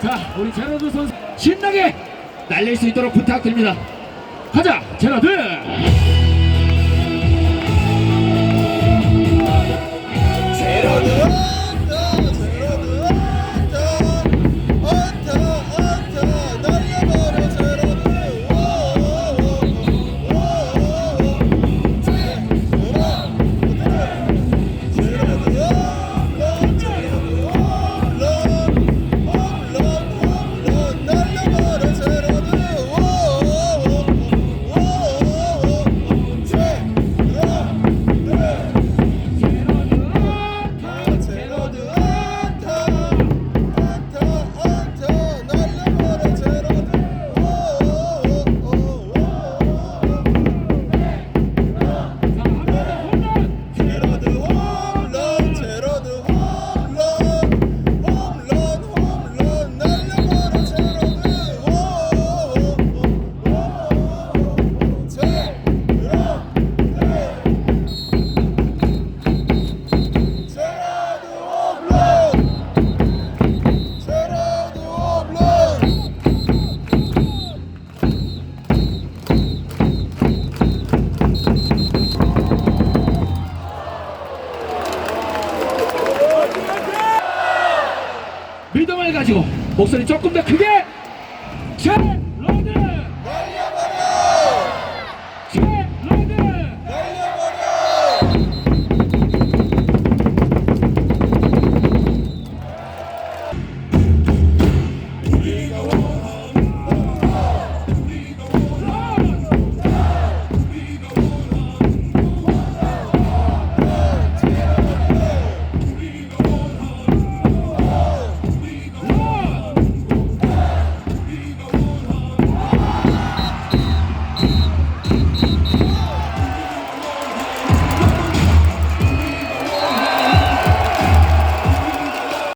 자, 우리 제너드 선수 신나게 날릴 수 있도록 부탁드립니다. 가자, 제너드. 목소리 조금 더 크게. 자